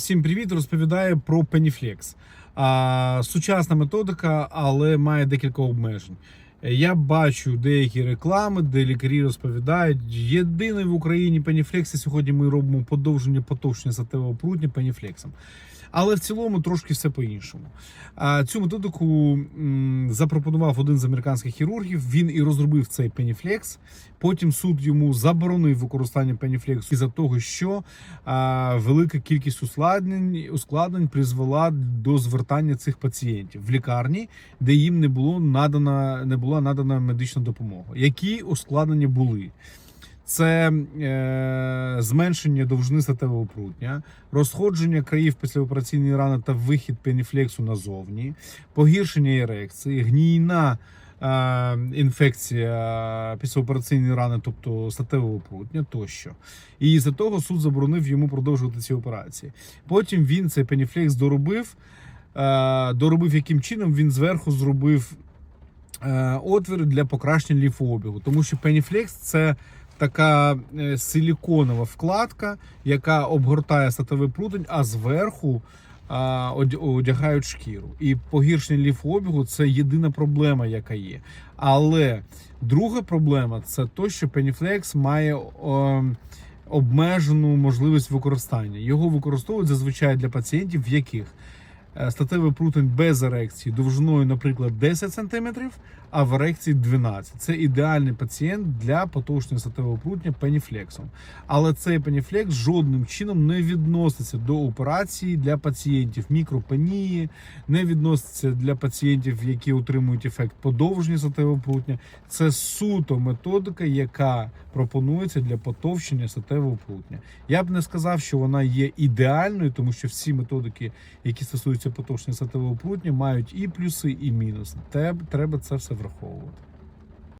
Всім привіт! Розповідає про Пеніфлекс. Сучасна методика, але має декілька обмежень. Я бачу деякі реклами, де лікарі розповідають, єдиний в Україні Peniflex, і сьогодні ми робимо подовження потовщення сатевого прутня Peniflex. Але в цілому трошки все по-іншому. Цю методику запропонував один з американських хірургів. Він і розробив цей Peniflex. Потім суд йому заборонив використання Peniflex із-за того, що велика кількість ускладнень, ускладнень призвела до звертання цих пацієнтів в лікарні, де їм не було надана, не була надана медична допомога. Які ускладнення були? Це е, зменшення довжини статевого прутня, розходження країв післяопераційної рани та вихід пеніфлексу назовні, погіршення ерекції, гнійна е, інфекція післяопераційної рани, тобто статевого прутня тощо. І з-за того суд заборонив йому продовжувати ці операції. Потім він цей пеніфлекс доробив. Е, доробив яким чином він зверху зробив е, отвір для покращення ліфообігу, тому що пеніфлекс це така е, силіконова вкладка, яка обгортає статовий прутень, а зверху а, одягають шкіру. І погіршення ліфообігу це єдина проблема, яка є. Але друга проблема це те, що пеніфлекс має. о, Обмежену можливість використання. Його використовують зазвичай для пацієнтів, в яких статевий прутень без ерекції довжиною, наприклад, 10 см, а в ерекції 12. Це ідеальний пацієнт для потовщення статевого прутня пеніфлексом. Але цей пеніфлекс жодним чином не відноситься до операції для пацієнтів мікропенії, не відноситься для пацієнтів, які отримують ефект подовження статевого прутня. Це суто методика, яка пропонується для потовщення статевого прутня. Я б не сказав, що вона є ідеальною, тому що всі методики, які стосуються потовщення статевого прутня, мають і плюси, і мінуси. Треба це все враховувати.